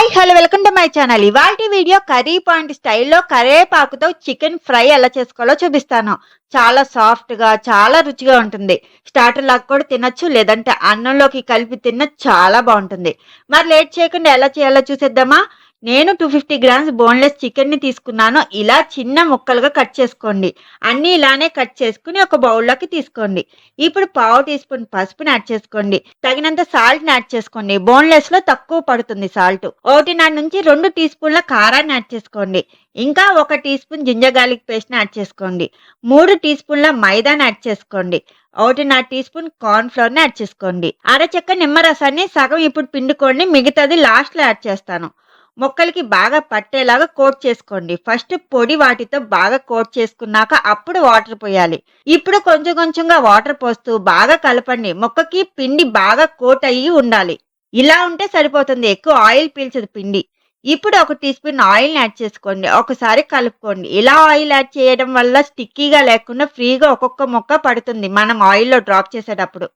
Hi hello welcome to my channel ఇవాళ video curry point స్టైల్లో కరివేపాకుతో చికెన్ ఫ్రై ఎలా చేసుకోవాలో చూపిస్తాను. చాలా సాఫ్ట్గా చాలా రుచిగా ఉంటుంది. స్టార్టర్ లాగా కూడా తినచ్చు లేదంటే అన్నంలోకి కలిపి తిన్న చాలా బాగుంటుంది. మరి లేట్ చేయకుండా ఎలా చేయాలో చూసేద్దామా? నేను టూ ఫిఫ్టీ గ్రామ్స్ బోన్లెస్ చికెన్ని తీసుకున్నాను. ఇలా చిన్న ముక్కలుగా కట్ చేసుకోండి. అన్నీ ఇలానే కట్ చేసుకుని ఒక బౌల్లోకి తీసుకోండి. ఇప్పుడు పావు టీ స్పూన్ పసుపుని యాడ్ చేసుకోండి. తగినంత సాల్ట్ని యాడ్ చేసుకోండి. బోన్లెస్లో తక్కువ పడుతుంది సాల్ట్ ఒకటిన్నర నుంచి రెండు టీ స్పూన్ల కారాన్ని యాడ్ చేసుకోండి. ఇంకా ఒక టీ స్పూన్ జింజర్ గార్లిక్ పేస్ట్ని యాడ్ చేసుకోండి. మూడు టీ స్పూన్ల మైదాని యాడ్ చేసుకోండి. ఒకటిన్నర టీ స్పూన్ కార్న్ ఫ్లోర్ని యాడ్ చేసుకోండి. అరచెక్క నిమ్మరసాన్ని సగం ఇప్పుడు పిండుకోండి. మిగతాది లాస్ట్లో యాడ్ చేస్తాను. మొక్కలకి బాగా పట్టేలాగా కోట్ చేసుకోండి. ఫస్ట్ పొడి వాటితో బాగా కోట్ చేసుకున్నాక అప్పుడు వాటర్ పోయాలి. ఇప్పుడు కొంచెం కొంచెంగా వాటర్ పోస్తూ బాగా కలపండి. మొక్కకి పిండి బాగా కోట్ అయ్యి ఉండాలి. ఇలా ఉంటే సరిపోతుంది. ఎక్కువ ఆయిల్ పీల్చదు పిండి. ఇప్పుడు ఒక టీ స్పూన్ ఆయిల్ని యాడ్ చేసుకోండి. ఒకసారి కలుపుకోండి. ఇలా ఆయిల్ యాడ్ చేయడం వల్ల స్టిక్కీగా లేకుండా ఫ్రీగా ఒక్కొక్క మొక్క పడుతుంది. మనం ఆయిల్లో డ్రాప్ చేసేటప్పుడు.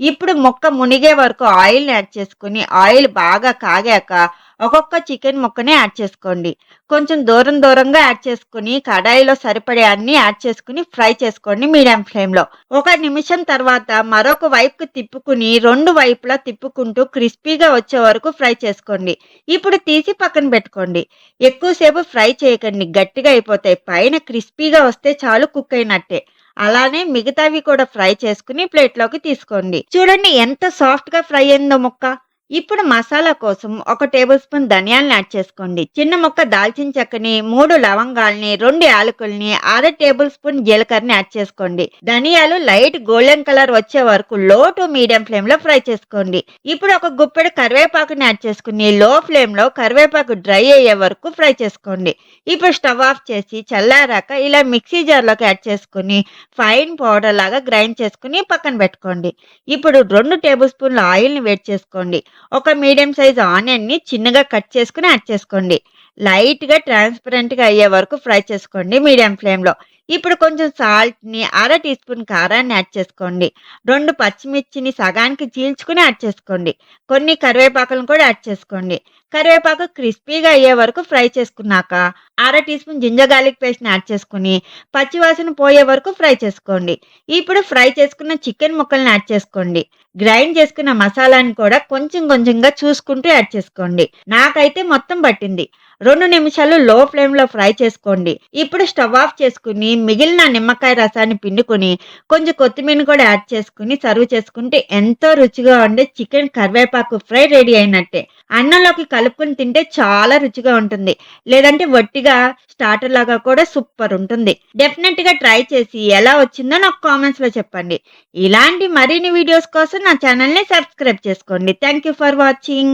ఇప్పుడు మొక్క మునిగే వరకు ఆయిల్ని యాడ్ చేసుకుని ఆయిల్ బాగా కాగాక ఒక్కొక్క చికెన్ ముక్కనే యాడ్ చేసుకోండి. కొంచెం దూరం దూరంగా యాడ్ చేసుకుని కడాయిలో సరిపడే అన్ని యాడ్ చేసుకుని ఫ్రై చేసుకోండి మీడియం ఫ్లేమ్లో ఒక నిమిషం తర్వాత మరొక వైపుకు తిప్పుకుని రెండు వైపులా తిప్పుకుంటూ క్రిస్పీగా వచ్చే వరకు ఫ్రై చేసుకోండి. ఇప్పుడు తీసి పక్కన పెట్టుకోండి. ఎక్కువసేపు ఫ్రై చేయకండి. గట్టిగా అయిపోతాయి. పైన క్రిస్పీగా వస్తే చాలు కుక్ అయినట్టే. అలానే మిగతావి కూడా ఫ్రై చేసుకుని ప్లేట్లోకి తీసుకోండి. చూడండి ఎంత సాఫ్ట్గా ఫ్రై అయిందో ముక్క. ఇప్పుడు మసాలా కోసం ఒక టేబుల్ స్పూన్ ధనియాలను యాడ్ చేసుకోండి. చిన్న ముక్క దాల్చిన చెక్కని మూడు లవంగాల్ని రెండు యాలకుల్ని అర టేబుల్ స్పూన్ జీలకర్రని యాడ్ చేసుకోండి. ధనియాలు లైట్ గోల్డెన్ కలర్ వచ్చే వరకు లో టు మీడియం ఫ్లేమ్లో ఫ్రై చేసుకోండి. ఇప్పుడు ఒక గుప్పెడు కరివేపాకుని యాడ్ చేసుకుని లో ఫ్లేమ్లో కరివేపాకు డ్రై అయ్యే వరకు ఫ్రై చేసుకోండి. ఇప్పుడు స్టవ్ ఆఫ్ చేసి చల్లారాక ఇలా మిక్సీ జార్లోకి యాడ్ చేసుకుని ఫైన్ పౌడర్ లాగా గ్రైండ్ చేసుకుని పక్కన పెట్టుకోండి. ఇప్పుడు రెండు టేబుల్ స్పూన్ల ఆయిల్ని వేడి చేసుకోండి. ఒక మీడియం సైజ్ ఆనియన్ని చిన్నగా కట్ చేసుకుని యాడ్ చేసుకోండి. లైట్గా ట్రాన్స్పరెంట్గా అయ్యే వరకు ఫ్రై చేసుకోండి మీడియం ఫ్లేమ్లో. ఇప్పుడు కొంచెం సాల్ట్ని అర టీ స్పూన్ కారాన్ని యాడ్ చేసుకోండి. రెండు పచ్చిమిర్చిని సగానికి చీల్చుకుని యాడ్ చేసుకోండి. కొన్ని కరివేపాకులను కూడా యాడ్ చేసుకోండి. కరివేపాకు క్రిస్పీగా అయ్యే వరకు ఫ్రై చేసుకున్నాక అర టీ స్పూన్ జింజర్ గార్లిక్ పేస్ట్ని యాడ్ చేసుకుని పచ్చివాసన పోయే వరకు ఫ్రై చేసుకోండి. ఇప్పుడు ఫ్రై చేసుకున్న చికెన్ ముక్కల్ని యాడ్ చేసుకోండి. గ్రైండ్ చేసుకున్న మసాలాని కూడా కొంచెం కొంచెంగా చూసుకుంటూ యాడ్ చేసుకోండి. నాకైతే మొత్తం పట్టింది. రెండు నిమిషాలు లో ఫ్లేమ్లో ఫ్రై చేసుకోండి. ఇప్పుడు స్టవ్ ఆఫ్ చేసుకుని మిగిలిన నిమ్మకాయ రసాన్ని పిండుకొని కొంచెం కొత్తిమీర కూడా యాడ్ చేసుకుని సర్వ్ చేసుకుంటే ఎంతో రుచిగా ఉండే చికెన్ కరివేపాకు ఫ్రై రెడీ అయినట్టే. అన్నంలోకి కలుపుకొని తింటే చాలా రుచిగా ఉంటుంది. లేదంటే వట్టిగా స్టార్టర్ లాగా కూడా సూపర్ ఉంటుంది. డెఫినెట్గా ట్రై చేసి ఎలా వచ్చిందో నాకు కామెంట్స్లో చెప్పండి. ఇలాంటి మరిన్ని వీడియోస్ కోసం నా ఛానల్ని సబ్స్క్రైబ్ చేసుకోండి. Thank you for watching